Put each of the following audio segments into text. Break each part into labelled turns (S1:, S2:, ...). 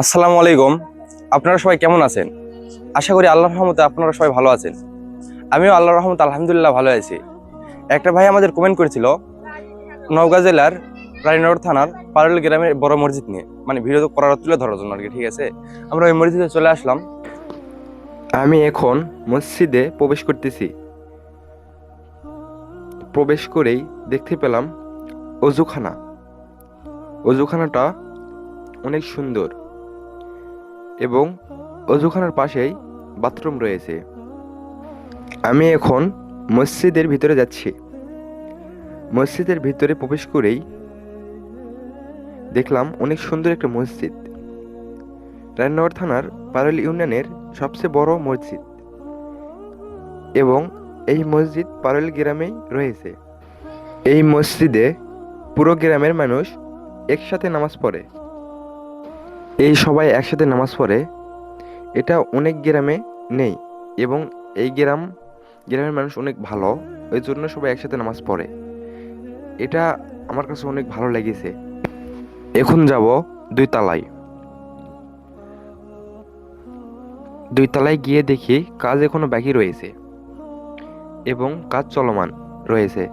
S1: আসসালামু আলাইকুম। আপনারা সবাই কেমন আছেন? আশা করি আল্লাহর রহমতে আপনারা সবাই ভালো আছেন। আমিও আল্লাহ রহমত আলহামদুলিল্লাহ ভালো আছি। একটা ভাই আমাদের কমেন্ট করেছিল, নওগাঁ জেলার রানীনগর থানার পারুল গ্রামের বড় মসজিদ নিয়ে। মানে ভিডিও করার তুলে ধরার জন্য আর কি, ঠিক আছে? আমরা ওই মসজিদে চলে আসলাম। আমি এখন মসজিদে প্রবেশ করতেছি। প্রবেশ করেই দেখতে পেলাম অজুখানা। অজুখানাটা অনেক সুন্দর। এবং অজুখানার পাশেই বাথরুম রয়েছে। আমি এখন মসজিদের ভিতরে যাচ্ছি। মসজিদের ভিতরে প্রবেশ করেই দেখলাম অনেক সুন্দর একটা মসজিদ। রায়নগর থানার পারুল ইউনিয়নের সবচেয়ে বড় মসজিদ। এবং এই মসজিদ পারুল গ্রামেই রয়েছে। এই মসজিদে পুরো গ্রামের মানুষ একসাথে নামাজ পড়ে। এই সবাই একসাথে নামাজ পড়ে। এটা অনেক গ্রামে নেই এবং এই গ্রাম, গ্রামের মানুষ অনেক ভালো ওই জন্য সবাই একসাথে নামাজ পড়ে। এটা আমার কাছে অনেক ভালো লেগেছে। এখন যাব দুই তালায় দুই তালায় গিয়ে দেখি কাজ এখনও বাকি রয়েছে এবং কাজ চলমান রয়েছে।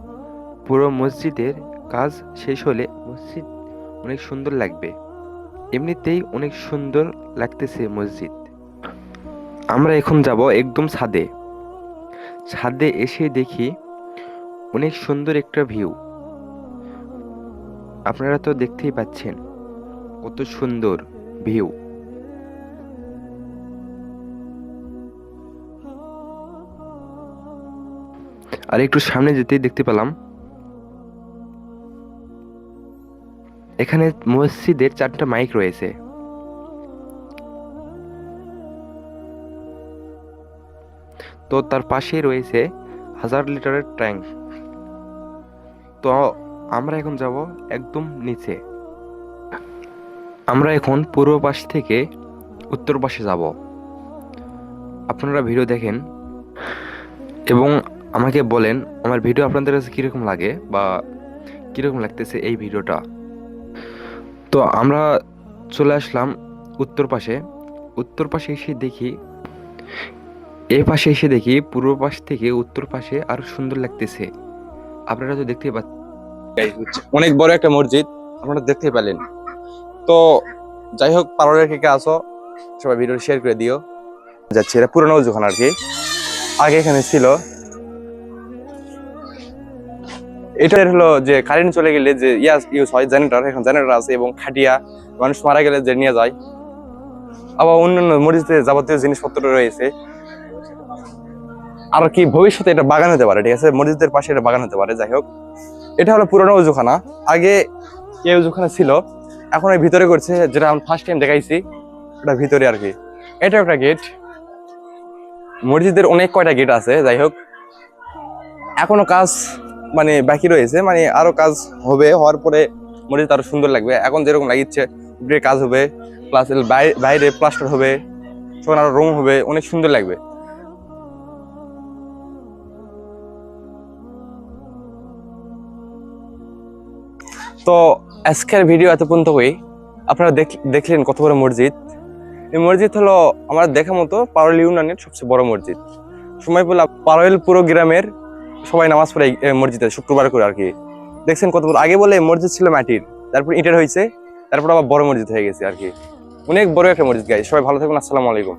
S1: পুরো মসজিদের কাজ শেষ হলে মসজিদ অনেক সুন্দর লাগবে। এমনিতেই অনেক সুন্দর লাগতেছে মসজিদ। আমরা এখন যাব একদম ছাদে। ছাদে এসে দেখি অনেক সুন্দর একটা ভিউ। আপনারা তো দেখতেই পাচ্ছেন কত সুন্দর ভিউ। আর একটু সামনে যেতেই দেখতে পেলাম এখানে মসজিদের চারটা মাইক রয়েছে। তো তার পাশেই রয়েছে হাজার লিটারের ট্যাঙ্ক। তো আমরা এখন যাব একদম নিচে। আমরা এখন পূর্ব পাশ থেকে উত্তর পাশে যাব। আপনারা ভিডিও দেখেন এবং আমাকে বলেন, আমার ভিডিও আপনাদের কাছে কীরকম লাগে বা কীরকম লাগতেছে এই ভিডিওটা? তো আমরা চলে আসলাম উত্তর পাশে। উত্তর পাশে এসে দেখি এই পাশে এসে দেখি পূর্ব পাশ থেকে উত্তর পাশে আরও সুন্দর লাগতেছে। আপনারা তো দেখতেই পাচ্ছেন। অনেক বড় একটা মসজিদ, আপনারা দেখতে পেলেন। তো যাই হোক পারোলের কে কে আসো সবাই ভিডিও শেয়ার করে দিও। যাচ্ছে, এটা পুরোনো যখন আর কি। আগে এখানে ছিল এটা হলো যে কারেন্ট চলে গেলে যে ইয়াস ইউজ হয় জেনারেটর, এখন জেনারেটর আছে এবং খাটিয়া, মানুষ মারা গেলে যে নিয়ে যায়। আবার অন্যান্য মসজিদে যাবতীয় জিনিসপত্র রয়েছে। আর কি ভবিষ্যতে এটা বাগান হতে পারে, ঠিক আছে? মসজিদের পাশে এটা বাগান হতে পারে, যাই হোক। এটা হলো পুরোনো উজুখানা আগে এই উজুখানা ছিল। এখন এই ভিতরে করছে, যেটা আমি ফার্স্ট টাইম দেখাইছি, ওটা ভিতরে আর কি। এটা একটা গেট মসজিদের অনেক কয়টা গেট আছে, যাই হোক। এখনও কাজ মানে বাকি রয়েছে মানে আরও কাজ হবে, হওয়ার পরে মসজিদ আরও সুন্দর লাগবে। এখন যেরকম লাগিচ্ছে উপরে কাজ হবে প্লাস বাইরে প্লাস্টার হবে তখন আরও রং হবে, অনেক সুন্দর লাগবে। তো আজকের ভিডিও এত পর্যন্ত হই। আপনারা দেখ- দেখলেন কত বড় মসজিদ। এই মসজিদ হলো আমার দেখা মতো পারুল ইউনিয়নের সবচেয়ে বড় মসজিদ। সময় পেলে পারুল পুরো গ্রামের সবাই নামাজ পড়ে মসজিদে, শুক্রবার করে আর কি। দেখছেন কত বড় আগে বলে মসজিদ ছিল মাটির, তারপর ইটের হয়েছে তারপর আবার বড় মসজিদ হয়ে গেছে আর কি। অনেক বড় একটা মসজিদ গাই সবাই ভালো থাকুন, আসসালামু আলাইকুম।